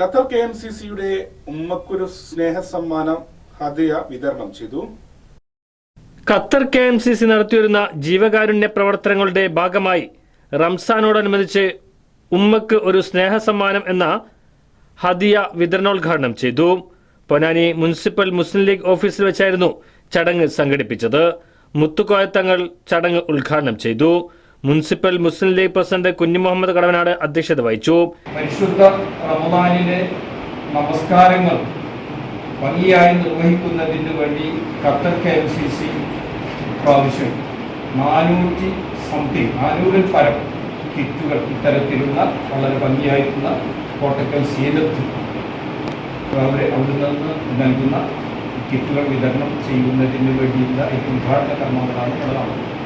Qatar K M C സിയുടെ ഉമ്മക്കുരു സ്നേഹ സമ്മാനം ഹദിയ വിതരണം ചെയ്തു. Qatar K M C C നടത്തിവരുന്ന ജീവകാരുണ്യ പ്രവർത്തനങ്ങളുടെ ഭാഗമായി റംസാനോടനുബന്ധിച്ച് ഉമ്മക്ക് ഒരു സ്നേഹ സമ്മാനം എന്ന ഹദിയ വിതരണോദ്ഘാടനം ചെയ്തു. പൊന്നാനി മുനിസിപ്പൽ മുസ്ലിം ലീഗ് ഓഫീസിൽ വെച്ചായിരുന്നു ചടങ്ങ് സംഘടിപ്പിച്ചത്. മുത്തുക്കോയത്തങ്ങൾ ചടങ്ങ് ഉദ്ഘാടനം ചെയ്തു. മുനിസിപ്പൽ മുസ്ലിം ലീഗ് പ്രസിഡന്റ് കുഞ്ഞുമുഹമ്മദ് കടവനാട് അധ്യക്ഷത വഹിച്ചു. പരിശുദ്ധ റമദാനിലെ നമസ്കാരങ്ങൾ ഭംഗിയായി നിർവഹിക്കുന്നതിന് വേണ്ടി Qatar K M C C പ്രാവശ്യം നാനൂറ്റി സംതിങ് നാനൂറിൽ പരം കിറ്റുകൾ ഇത്തരത്തിലുള്ള വളരെ ഭംഗിയായിട്ടുള്ള കോട്ടക്കൽ സീനത്ത് അവരെ അവിടെ നിന്ന് നൽകുന്ന കിറ്റുകൾ വിതരണം ചെയ്യുന്നതിന് വേണ്ടിയുള്ള ഉദ്ഘാടന കർമ്മങ്ങളാണ് ഇവിടെ നടന്നത്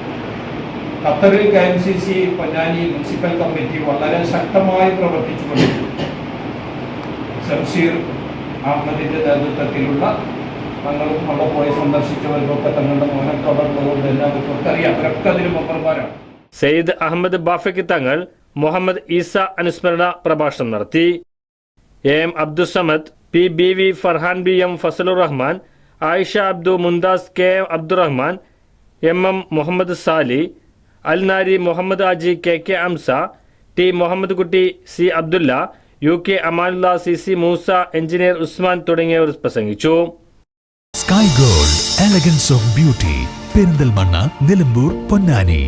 ഖത്തറിൽ K M C C Ponnani municipal committee വളരെ ശക്തമായി പ്രവർത്തിച്ചുകൊണ്ടിരിക്കുന്നു. ഷംഷീർ അഹമ്മദിന്റെ നേതൃത്വത്തിലുള്ള തങ്ങളും അവിടെ പോയി സന്ദർശിച്ചവർക്കൊക്കെ തങ്ങളുടെ മോനൊക്കെ തുടർന്നതുകൊണ്ട് എല്ലാവർക്കും അറിയാം അവരൊക്കെ അതിന് മെമ്പർമാരാണ്. സയ്യിദ് അഹമ്മദ് ബാഫയ്ക്ക് തങ്ങൾ മുഹമ്മദ് ഈസ അനുസ്മരണ പ്രഭാഷണം നടത്തി. A M Abdussamad P B V Farhan B M Fazlur Rahman Ayisha Abdu Mumtaz K M Abdurahman M M Muhammad Sali Al Nari Muhammad Aji K K Amsa T Muhammad Kutty C Abdulla U K Amanulla C C Moosa engineer Usman തുടങ്ങിയവർ പ്രസംഗിച്ചു. Sky gold elegance of beauty Perinthalmanna Nilambur Ponnani.